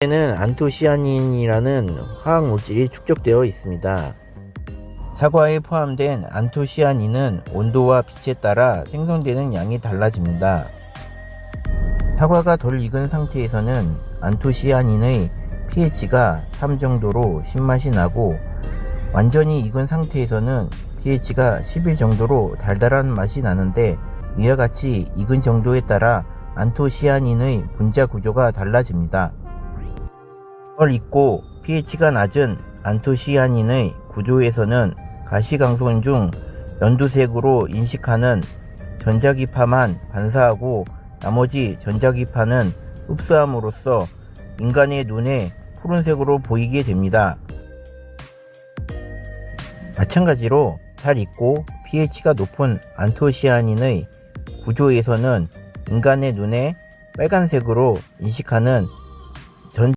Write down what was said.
에는 안토시아닌이라는 화학 물질이 축적되어 있습니다. 사과에 포함된 안토시아닌은 온도와 빛에 따라 생성되는 양이 달라집니다. 사과가 덜 익은 상태에서는 안토시아닌의 pH가 3 정도로 신맛이 나고 완전히 익은 상태에서는 pH가 11 정도로 달달한 맛이 나는데 이와 같이 익은 정도에 따라 안토시아닌의 분자 구조가 달라집니다. 덜 익고 pH가 낮은 안토시아닌의 구조에서는 가시광선 중 연두색으로 인식하는 전자기파만 반사하고 나머지 전자기파는 흡수함으로써 인간의 눈에 푸른색으로 보이게 됩니다. 마찬가지로 잘 익고 pH가 높은 안토시아닌의 구조에서는 인간의 눈에 빨간색으로 인식하는